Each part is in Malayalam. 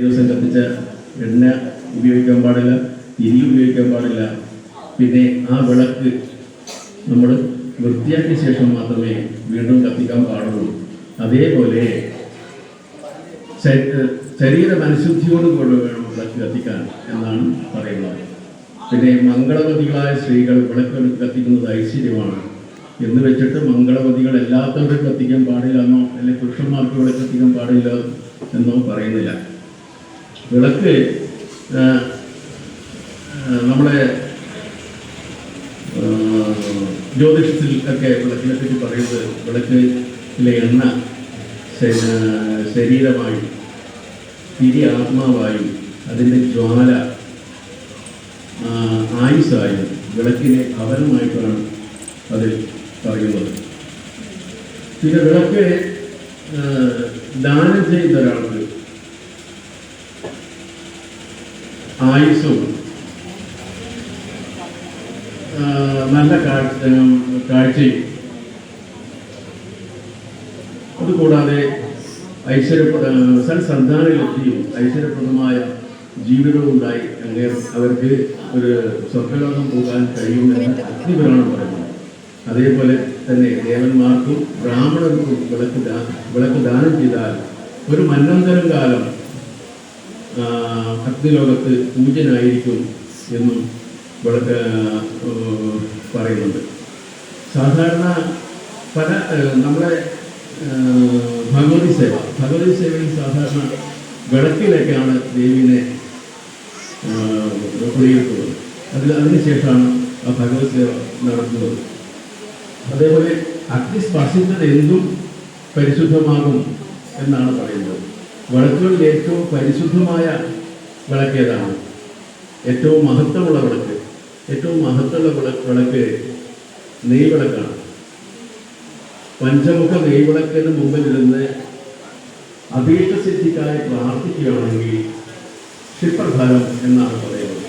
ദിവസം എണ്ണ ഉപയോഗിക്കാൻ പാടില്ല തിരി ഉപയോഗിക്കാൻ പാടില്ല. പിന്നെ ആ വിളക്ക് നമ്മൾ വൃത്തിയാക്കിയ ശേഷം മാത്രമേ വീണ്ടും കത്തിക്കാൻ പാടുള്ളൂ. അതേപോലെ ശരീ- ശരീര മനഃശുദ്ധിയോട് കൂടെ വേണം വിളക്ക് കത്തിക്കാൻ എന്നാണ് പറയുന്നത്. പിന്നെ മംഗളവതികളായ സ്ത്രീകൾ വിളക്ക് കത്തിക്കുന്നത് ഐശ്വര്യമാണ്. എന്ന് വെച്ചിട്ട് മംഗളവതികൾ എല്ലാത്തവരും കത്തിക്കാൻ പാടില്ല എന്നോ അല്ലെങ്കിൽ പുരുഷന്മാർക്ക് വിളക്ക് കത്തിക്കാൻ പാടില്ല എന്നോ പറയുന്നില്ല. വിളക്ക് നമ്മുടെ ജ്യോതിഷത്തിൽ ഒക്കെ വിളക്കിനെ പറ്റി പറയുന്നത് വിളക്കിലെ എണ്ണ ശരീരമായി തിരി ആത്മാവായും അതിന്റെ ജ്വാല ആയുസായി വിളക്കിനെ ഭവനമായിട്ടാണ് അതിൽ പറയുന്നത്. പിന്നെ വിളക്ക് ദാനം ചെയ്യുന്ന ഒരാൾക്ക് ആയുസ്സും നല്ല കാഴ്ച കാഴ്ചയും. അതുകൂടാതെ ഐശ്വര്യപ്രദ സൽസന്ധാന ലബ്ധിയും ഐശ്വര്യപ്രദമായ ജീവിതവും ഉണ്ടായി അങ്ങനെ അവർക്ക് ഒരു സ്വർഗലോകം പോകാൻ കഴിയുമെന്ന് അഗ്നിപുരാണം പറയുന്നു. അതേപോലെ തന്നെ ദേവന്മാർക്കും ബ്രാഹ്മണർക്കും വിളക്ക് വിളക്ക് ദാനം ചെയ്താൽ ഒരു മന്നന്തരം കാലം ആ, പൂജനായിരിക്കും എന്നും വളരെ പറയുന്നുണ്ട്. സാധാരണ പല നമ്മുടെ ഭഗവതി സേവ ഭഗവതി സേവയിൽ സാധാരണ വിളക്കിലൊക്കെയാണ് ദേവിനെ കുടിയിരുത്തുന്നത് അതിൽ അതിനുശേഷമാണ് ആ ഭഗവത് സേവ നടത്തുന്നത് അതേപോലെ അഗ്നി സ്പർശിച്ചത് എന്തും പരിശുദ്ധമാകും എന്നാണ് പറയുന്നത്. വിളക്കുകളിൽ ഏറ്റവും പരിശുദ്ധമായ വിളക്ക് ഏതാണ്? ഏറ്റവും മഹത്വമുള്ള വിളക്ക്. ഏറ്റവും മഹത്വമുള്ള വിള- വിളക്ക് നെയ്വിളക്കാണ് പഞ്ചമുഖ നെയ്വിളക്കിന് അഭീഷ്ട സിദ്ധിക്കായി പ്രാർത്ഥിക്കുകയാണെങ്കിൽ ക്ഷിപ്രഫലം എന്നാണ് പറയുന്നത്.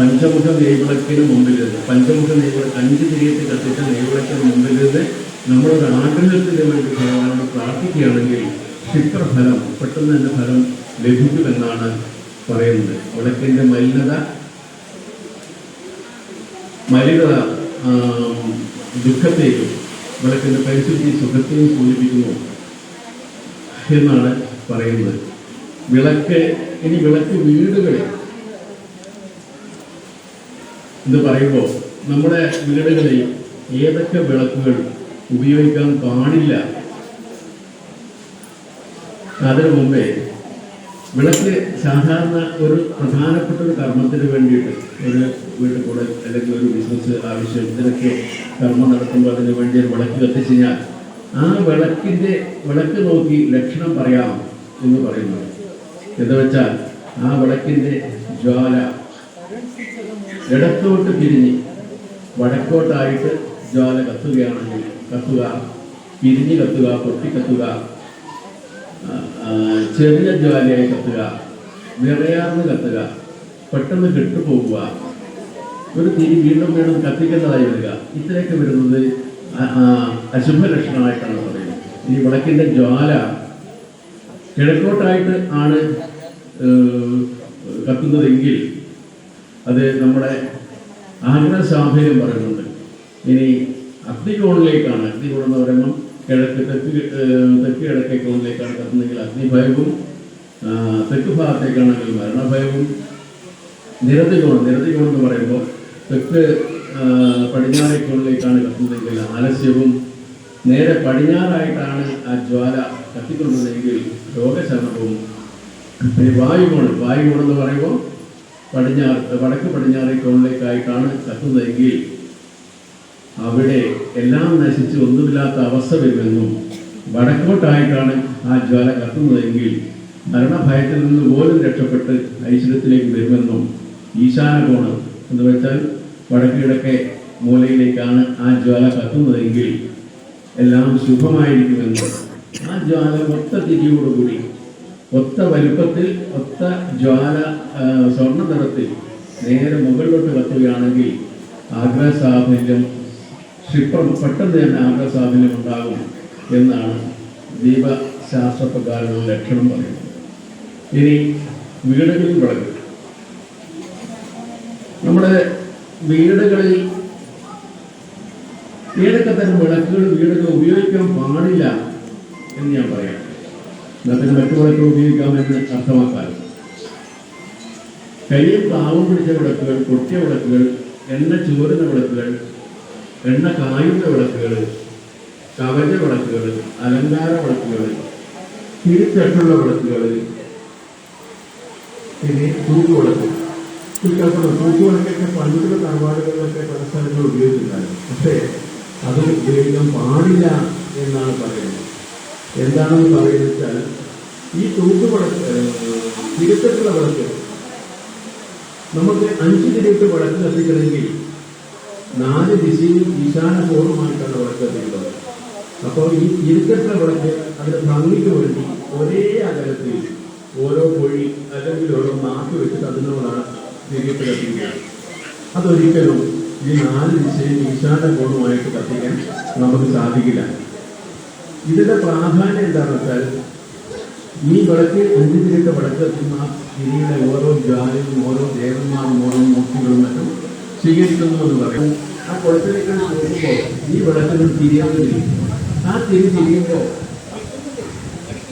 പഞ്ചമുഖ നെയ്വിളക്കിന് മുമ്പിലിരുന്ന് പഞ്ചമുഖ നെയ്വിളക്ക് അഞ്ച് തിരിയത്ത് കത്തിച്ച നെയ്വിളക്കിന് മുമ്പിലിരുന്ന് നമ്മളൊരു ആഗ്രഹത്തിന് വേണ്ടി ഭഗവാനോട് പ്രാർത്ഥിക്കുകയാണെങ്കിൽ ക്ഷിപ്രഫലം പെട്ടെന്ന് തന്നെ ഫലം ലഭിക്കുമെന്നാണ് പറയുന്നത്. വിളക്കിന്റെ മലിനത മലിനത ദുഃഖത്തെയും വിളക്കിന്റെ പരിശുദ്ധി സുഖത്തെയും സൂചിപ്പിക്കുന്നു എന്നാണ് പറയുന്നത്. വിളക്ക് ഇനി വിളക്ക് വീടുകളിൽ എന്ന് പറയുമ്പോൾ നമ്മുടെ വീടുകളിൽ ഏതൊക്കെ വിളക്കുകൾ ഉപയോഗിക്കാൻ പാടില്ല അതിനു മുമ്പേ വിളക്ക് സാധാരണ ഒരു പ്രധാനപ്പെട്ട ഒരു കർമ്മത്തിന് വേണ്ടിയിട്ട് ഒരു വീട്ടിൽ കൂടെ അല്ലെങ്കിൽ ഒരു ബിസിനസ് ആവശ്യം ഇതിനൊക്കെ കർമ്മം നടത്തുമ്പോൾ അതിന് വേണ്ടി ഒരു വിളക്ക് കത്തിച്ചു ആ വിളക്കിന്റെ വിളക്ക് നോക്കി ലക്ഷണം പറയാം എന്ന് പറയുന്നത്. എന്ന് വെച്ചാൽ ആ വിളക്കിന്റെ ജ്വാല ഇടത്തോട്ട് തിരിഞ്ഞ് വടക്കോട്ടായിട്ട് ജ്വാല കത്തുകയാണെങ്കിൽ കത്തുക പിരിഞ്ഞ് കത്തുക പൊട്ടി കത്തുക ആ, ആ, ചെറിയ ജ്വാലയായി കത്തുക നിറയാർന്ന് കത്തുക പെട്ടെന്ന് കെട്ടുപോകുക ഒരു തിരി വീണ്ടും വീണ്ടും കത്തിക്കേണ്ടതായി വരിക. ഇത്രയൊക്കെ വരുന്നത് അശുഭ ലക്ഷണമായിട്ടാണ് പറയുന്നത്. ഈ വിളക്കിന്റെ ജ്വാല കിഴക്കോട്ടായിട്ട് ആണ് കത്തുന്നതെങ്കിൽ അത് നമ്മുടെ ആഗ്രഹ സാഫല്യം പറയുന്നുണ്ട്. ഇനി അഗ്നികോണിലേക്കാണ്. അഗ്നികോൺ എന്ന് പറയുമ്പോൾ കിഴക്ക് തെക്ക് തെക്ക് കിഴക്കേ കോണിലേക്കാണ് കത്തുന്നെങ്കിൽ അഗ്നിഭയവും തെക്ക് ഭാഗത്തേക്കാണെങ്കിൽ മരണഭയവും. നിരതി കോണം നിരതി കോണം എന്ന് പറയുമ്പോൾ തെക്ക് പടിഞ്ഞാറേ കോണിലേക്കാണ് കത്തുന്നതെങ്കിൽ ആലസ്യവും. നേരെ പടിഞ്ഞാറായിട്ടാണ് ആ ജ്വാല കത്തിക്കൊണ്ടതെങ്കിൽ രോഗശമനവും. പിന്നെ വായുകോണം വായുകോണം എന്ന് പറയുമ്പോൾ പടിഞ്ഞാറ് വടക്ക് പടിഞ്ഞാറേ കോണിലേക്കായിട്ടാണ് കത്തുന്നതെങ്കിൽ അവിടെ എല്ലാം നശിച്ച് ഒന്നുമില്ലാത്ത അവസ്ഥ വരുമെന്നും വടക്കോട്ടായിട്ടാണ് ആ ജ്വാല കത്തുന്നതെങ്കിൽ മരണഭയത്തിൽ നിന്ന് പോലും രക്ഷപ്പെട്ട് ഐശ്വര്യത്തിലേക്ക് വരുമെന്നും ഈശാനകോണ് എന്ന് വെച്ചാൽ വടക്ക് കിഴക്കേ മൂലയിലേക്കാണ് ആ ജ്വാല കത്തുന്നതെങ്കിൽ എല്ലാം ശുഭമായിരിക്കുമെന്നും ആ ജ്വാല ഒത്ത തിരിയോടുകൂടി ഒത്ത വലുപ്പത്തിൽ ഒത്ത ജ്വാല സ്വർണ നിറത്തിൽ നേരെ മുകളിലോട്ട് കത്തുകയാണെങ്കിൽ ആഗ്രഹസാഫല്യം ക്ഷിപ്രം പെട്ടെന്ന് തന്നെ ആഗ്രഹസാഫല്യം ഉണ്ടാകും എന്നാണ് ദീപശാസ്ത്രപ്രകാരമുള്ള ലക്ഷണം പറയുന്നത്. ഇനി വീടുകളിൽ വിളക്ക്. നമ്മുടെ വീടുകളിൽ ഏതൊക്കെ തരം വിളക്കുകൾ വീടുകൾ ഉപയോഗിക്കാൻ പാടില്ല എന്ന് ഞാൻ പറയാം. എന്നാൽ മറ്റു വിളക്കുകൾ ഉപയോഗിക്കാമെന്ന് അർത്ഥമാക്കാൻ. കയ്യിൽ താവം പിടിച്ച വിളക്കുകൾ പൊട്ടിയ വിളക്കുകൾ എണ്ണ ചോരുന്ന വിളക്കുകൾ എണ്ണ കായുന്ന വിളക്കുകൾ കവച വിളക്കുകൾ അലങ്കാര വിളക്കുകൾ തിരിച്ചട്ടുള്ള വിളക്കുകൾ പിന്നെ തൂക്കുവിളക്ക് കുട്ടികൾക്കുള്ള തൂക്കുവിളക്കൊക്കെ പണ്ടുള്ള തറവാടുകളിലൊക്കെ പല സ്ഥലങ്ങളിൽ ഉപയോഗിച്ചിട്ടുണ്ടായിരുന്നു. പക്ഷേ അത് ഉപയോഗിക്കാൻ പാടില്ല എന്നാണ് പറയുന്നത്. എന്താണെന്ന് പറയുന്നത് വെച്ചാൽ ഈ തൂക്കുവിളക്ക് തിരിച്ചട്ടുള്ള വിളക്ക് നമുക്ക് അഞ്ച് തിരുത്ത് വിളക്ക് കത്തിക്കണമെങ്കിൽ നാല് ദിശയും ഈശാനപൂർവമായിട്ടാണ് വിളക്കത്തിലുള്ളത് കത്തിക്കുന്നത് അപ്പോൾ ഈ തിരിച്ചട്ട വിളക്ക് അതിന്റെ ഭംഗിക്ക് വേണ്ടി ഒരേ അകലത്തിൽ ഓരോ പൊഴി അല്ലെങ്കിൽ ഓരോ മാറ്റി വെച്ചിട്ട് അതിനോടാണ് തിരിയിട്ട് കത്തിക്കുക അതൊരിക്കലും ഈ നാല് ദിശയും ഈശാനപൂർവമായിട്ട് കത്തിക്കാൻ നമുക്ക് സാധിക്കില്ല. ഇതിന്റെ പ്രാധാന്യം എന്താണെന്ന് വെച്ചാൽ ഈ വിളക്ക് അഞ്ച് തിരിയിട്ട് വിളക്ക് തിരിയുടെ ഓരോ ജാതിയും ഓരോ ദേവന്മാരും ഓരോ മൂർത്തികളും മറ്റും സ്വീകരിക്കുന്നു എന്ന് പറയും. ആ കുളത്തിലേക്ക് നോക്കുമ്പോൾ ഈ വെള്ളത്തിന് തിരിയാവുന്നില്ല ആ തിരി തിരിയുമ്പോൾ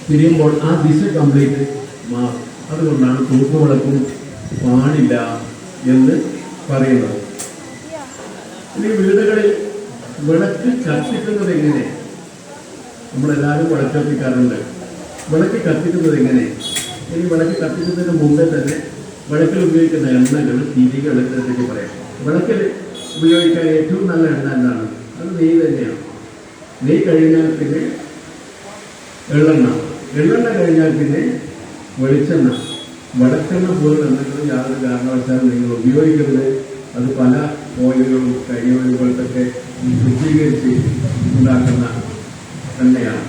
തിരിയുമ്പോൾ ആ ദിശ കംപ്ലീറ്റ് മാറും. അതുകൊണ്ടാണ് തൂക്കുവിളക്കും പാടില്ല എന്ന് പറയുന്നത്. ഇനി വീടുകളിൽ വിളക്ക് കത്തിക്കുന്നത് എങ്ങനെ? നമ്മളെല്ലാവരും വിളക്ക് കത്തിക്കാറുണ്ട് വിളക്ക് കത്തിക്കുന്നത് എങ്ങനെ? ഇനി വിളക്ക് കത്തിക്കുന്നതിന് മുമ്പേ തന്നെ വിളക്കിൽ ഉപയോഗിക്കുന്ന എണ്ണകൾ തിരികൾ എന്നൊക്കെ പറയാം. വിളക്കിൽ ഉപയോഗിക്കാൻ ഏറ്റവും നല്ല എണ്ണ എന്താണ്? അത് നെയ്യ് തന്നെയാണ്. നെയ്യ് കഴിഞ്ഞാൽ പിന്നെ എള്ളെണ്ണ. എള്ളെണ്ണ കഴിഞ്ഞാൽ പിന്നെ വെളിച്ചെണ്ണ. വടക്കെണ്ണ പോലും എന്തെങ്കിലും യാതൊരു കാരണവശാലും നിങ്ങൾ ഉപയോഗിക്കരുത്. അത് പല ഓയിലുകളും പോലത്തൊക്കെ ശുദ്ധീകരിച്ച് ഉണ്ടാക്കുന്ന എണ്ണയാണ്.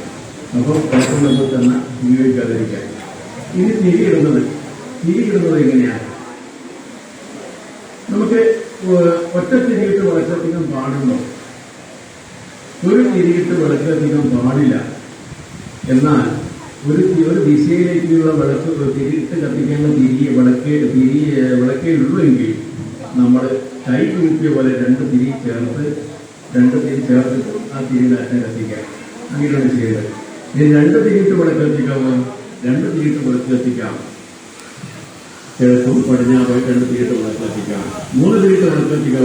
അപ്പോൾ വടക്കെണ്ണ എണ്ണ ഉപയോഗിക്കാതിരിക്കാൻ. ഇനി തിരിയിടുന്നത് തിരിയിടുന്നത് എങ്ങനെയാണ്? നമുക്ക് ഒറ്റ തിരിയിട്ട് വളരെയധികം പാടുണ്ടോ? ഒരു തിരിയിട്ട് വളരെയധികം പാടില്ല. എന്നാൽ ഒരു ഒരു ദിശയിലേക്കുള്ള വിളക്ക് തിരിയിട്ട് കത്തിക്കേണ്ട തിരിയെ വിളക്ക് തിരി വിളക്കേ ഉള്ളൂ എങ്കിൽ നമ്മൾ കൈ കുലുക്കിയ പോലെ രണ്ട് തിരി ചേർത്ത് രണ്ട് തിരി ചേർത്തിട്ട് ആ തിരി തന്നെ കത്തിക്കാം. അങ്ങനെയാണ് ചെയ്തത്. ഇനി രണ്ട് തിരിയിട്ട് വിളക്ക് കത്തിക്കാമോ രണ്ട് തിരിയിട്ട് വിളക്ക് കത്തിക്കാം. കിഴക്കും പടിഞ്ഞാറോ രണ്ട് തിരിയിട്ട് വിളക്ക് കത്തിക്കാം മൂന്ന് തിരിയിട്ട് വിളക്ക്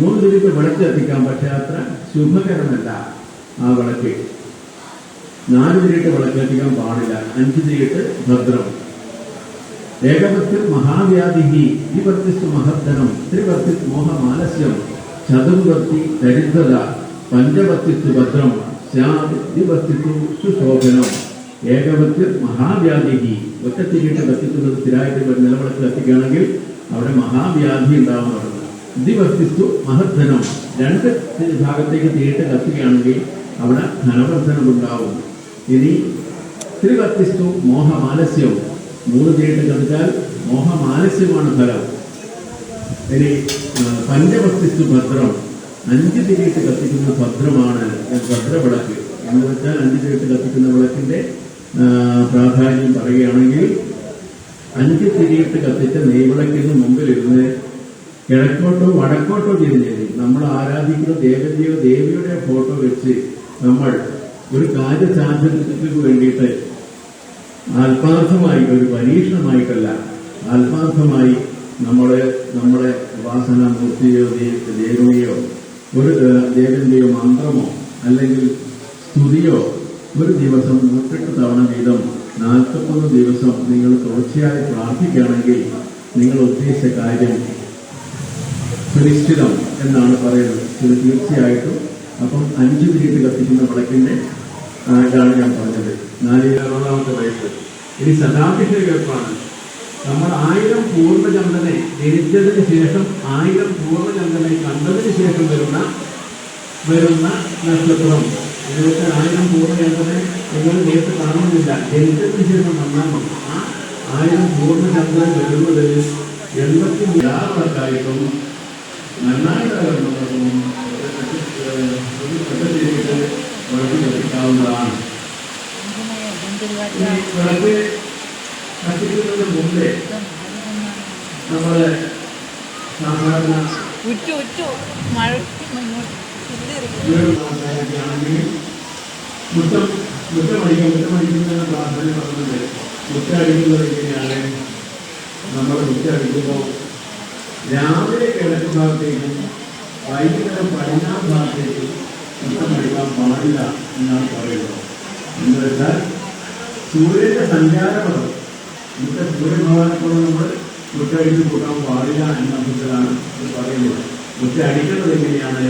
മൂന്ന് തിരിയിട്ട് വിളക്ക് കത്തിക്കാം പക്ഷെ അത്ര ശുഭകരമല്ല ആ വിളക്ക് നാല് തിരിയിട്ട് വിളക്കെത്തിക്കാൻ പാടില്ല. അഞ്ച് തിരിയിട്ട് ഭദ്രം. ഏകപത്തിൽ മഹാവ്യാധി ത്രിവർത്തിസ്തു മഹദ്ധനം ത്രിവർത്തിസ് മോഹമാലസ്യം ചതുർവർത്തി ദരിദ്രത പഞ്ചവർത്തിസ്തു ഭദ്രം സ്യാദ് ദ്വിവർത്തിസ്തു സുശോഭനം. ഏകപത്തിൽ മഹാവ്യാധി ഒറ്റത്തിരിയിട്ട് കത്തിക്കുന്നത് സ്ഥിരമായിട്ട് ഒരു കത്തിക്കുകയാണെങ്കിൽ അവിടെ മഹാവ്യാധി ഉണ്ടാവുന്നതാണ് ദിവസിസ്തു മഹധനം രണ്ട് ഭാഗത്തേക്ക് തീയിട്ട് കത്തുകയാണെങ്കിൽ അവിടെ ധനവർദ്ധനം ഉണ്ടാവും. ഇനി ത്രിവർത്തിസ്തു മോഹമാലസ്യം. മൂന്ന് തീയിട്ട് കത്തിച്ചാൽ മോഹമാലസ്യമാണ് ഫലം. ഇനി പഞ്ചവസ്തിസ്തു ഭദ്രം. അഞ്ച് തിരിയിട്ട് കത്തിക്കുന്ന ഭദ്രമാണ് ഭദ്രവിളക്ക്. എന്ന് വെച്ചാൽ അഞ്ച് തിരിയിട്ട് കത്തിക്കുന്ന വിളക്കിന്റെ പ്രാധാന്യം പറയുകയാണെങ്കിൽ അഞ്ച് തിരിയിട്ട് കത്തിച്ച നെയ്വിളക്കിന് മുമ്പിലിരുന്ന് കിഴക്കോട്ടോ വടക്കോട്ടോ തിരിഞ്ഞ് നമ്മൾ ആരാധിക്കുന്ന ദേവന്റെയോ ദേവിയുടെ ഫോട്ടോ വെച്ച് നമ്മൾ ഒരു കാര്യസാധ്യതയ്ക്ക് വേണ്ടിയിട്ട് ആത്മാർത്ഥമായി ഒരു പരീക്ഷണമായിട്ടല്ല ആത്മാർത്ഥമായി നമ്മളെ നമ്മുടെ വാസന മൂർത്തിയോ ദേവിയോ ഒരു ദേവന്റെയോ മന്ത്രമോ അല്ലെങ്കിൽ സ്തുതിയോ ഒരു ദിവസം നൂറ്റെട്ട് തവണ വീതം നാൽപ്പത്തൊന്ന് ദിവസം നിങ്ങൾ തുടർച്ചയായി പ്രാർത്ഥിക്കുകയാണെങ്കിൽ നിങ്ങൾ ഉദ്ദേശിച്ച കാര്യം സുനിശ്ചിതം എന്നാണ് പറയുന്നത്. ഇത് തീർച്ചയായിട്ടും അപ്പം അഞ്ച് മിനിറ്റ് കത്തിക്കുന്ന വിളക്കിന്റെ ഇതാണ് ഞാൻ പറഞ്ഞത്. നാലാമത്തെ വയസ്സ്. ഇനി സദാഭിഷേകമാണ് നമ്മൾ ആയിരം പൂർണചന്ദ്രനെ ജനിച്ചതിന് ശേഷം ആയിരം പൂർണചന്ദ്രനെ കണ്ടതിന് ശേഷം വരുന്ന വരുന്ന നക്ഷത്രം. ഇതിലൊക്കെ ആയിരം പൂർണചന്ദ്രനെ നിങ്ങൾ നേരിട്ട് കാണുന്നില്ല. ജനിച്ചതിന് ശേഷം വന്നാൽ മതി. ആ ആയിരം പൂർണചന്ദ്രൻ വരുന്നത് എൺപത്തി യാതൊരുക്കായിട്ടും നന്നായിട്ട് മുമ്പേ നമ്മൾ സാധാരണ ഉറ്റു ഉറ്റു. മഴ മുറ്റം മുറ്റമടിക്കാൻ മുറ്റമടിക്കുന്ന പ്രാർത്ഥന പറഞ്ഞത് മുറ്റടിക്കുന്നത് എങ്ങനെയാണ് നമ്മൾ മുറ്റടിക്കുമ്പോൾ രാവിലെ കിഴക്ക് ഭാഗത്തേക്കും വൈകുന്നേരം പടിഞ്ഞാറ് ഭാഗത്തേക്കും മുറ്റമടിക്കാൻ പാടില്ല എന്നാണ് പറയുന്നത് എന്ന് വെച്ചാൽ സൂര്യന്റെ സഞ്ചാരപഥം മുറ്റ സൂര്യഭഗവാനെക്കൊണ്ട് നമ്മൾ മുറ്റടിച്ച് കൂട്ടാൻ പാടില്ല എന്ന അർത്ഥത്തിലാണ് പറയുന്നത് മുറ്റ അടിക്കുന്നത് എങ്ങനെയാണ്?